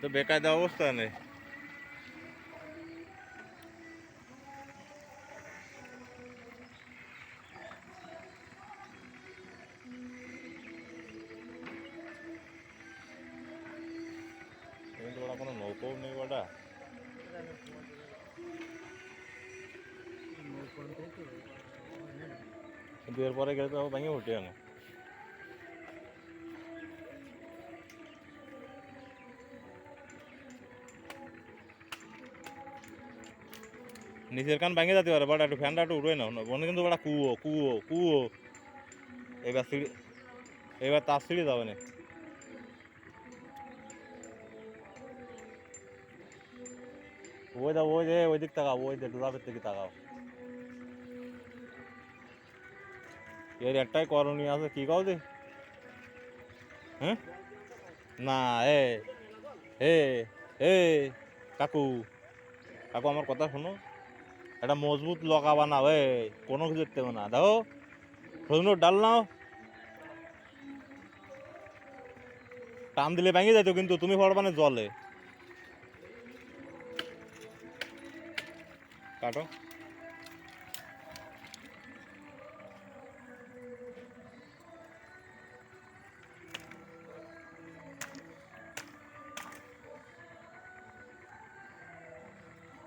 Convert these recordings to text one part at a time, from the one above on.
তো বেকায়দা অবস্থা নেই কিন্তু ওরা কোনো নৌকোও নেই ওটা কিন্তু এরপরে গেলে তো ভেঙে উঠে না নিচের কান ভাঙে যেতে পারে, বাট একটু ফ্যানটা একটু উঠবে না মনে কিন্তু ওটা কুয়ো কুয়ো কুয়ো। এবার সিঁড়ি, এবার তার সিঁড়ি যাবে না। ওই দা ওই যে, ওই দিক তাকাও, ওই যে ডুরাবের দিকে তাকাও। এর একটাই করণীয় আছে, কি কাউ দে হ্যাঁ? না, এ এ এ, কাকু কাকু আমার কথা শোনো। একটা মজবুত লগা বানাও এ কোনো কিছু দেখতে না। দেখো সজনুর ডাল নাও। টান দিলে ভেঙে যাইতো কিন্তু তুমি পড়বানে জলে। কাটো।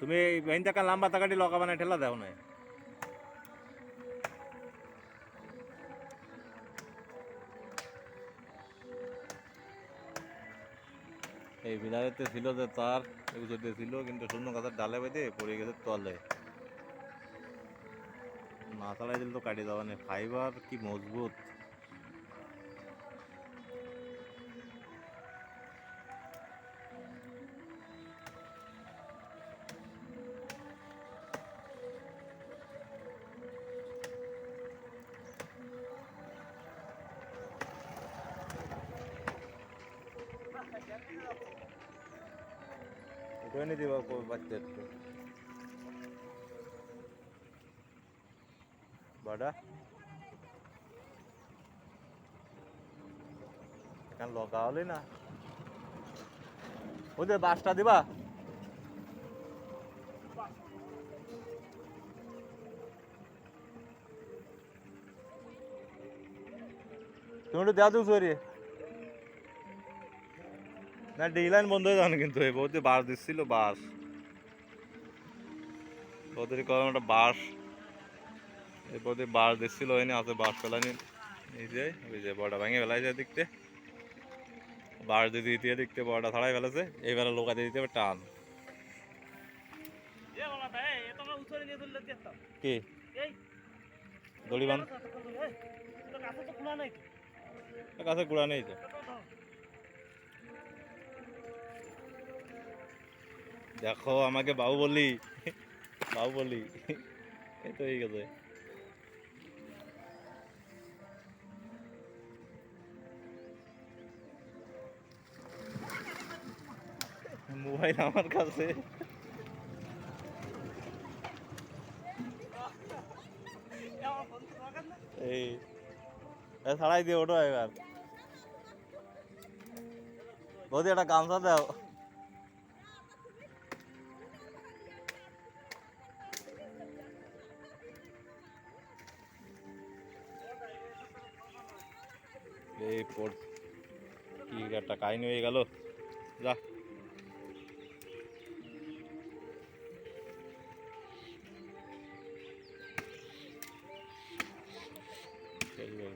তুমি টাকা লম্বা টাকাটি লগাবানে ঠেলা দাও না। এই বিলারেতে ছিল যে তার এগুলো ছিল, কিন্তু শূন্য গাছের ডালে বেঁধে পড়ে গেছে তলে। না চালাই দিলে তো কাটি যাবে না ফাইবার কি মজবুত। নি দিবা বাচ্চা একটু বাডা। এখানে লগা হলি না। ওদের বাসটা দিবা? তুমি একটু দেওয়া দিও না ডি লাইন বন্ধ হয়ে যাবে কিন্তু। এই বৌদি বাস দিচ্ছিল বাস। ওদের কখন একটা বাস। এই বৌদি বাস দিচ্ছিল ওই আছে বাস ফেলানি নিজে ওই যে বড়টা ভেঙে ফেলাইছে দেখতে বাস দিয়ে দিতে দেখতে বড়টা ছাড়াই ফেলেছে। এইবারে লোকা দিয়ে দিতে হবে টান। কি? দড়ি বান। কাছে কুড়া নেই। তো। দেখো, আমাকে বাবু বললি। বাবু বললি। এই তো হয়ে গেছে। মোবাইল আমার কাছে। এই ছাড়াই দিয়ে ওঠো এবার। বৌদি, একটা গামছা দাও। এই পর কি একটা কাহিনী হয়ে গেল। যা।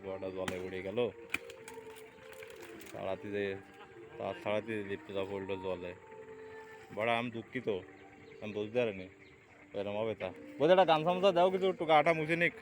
বড়টা জলে উড়ে গেল। তাড়াতে যে তার ছাড়াতে লিপ্তটা পড়ল জলে। বড়, আমি দুঃখিত। আমি বুঝতে পারিনি। এরম হবে তা। বলতে একটা সামসা দাও কিছু, একটু গাটা মুছে নিক।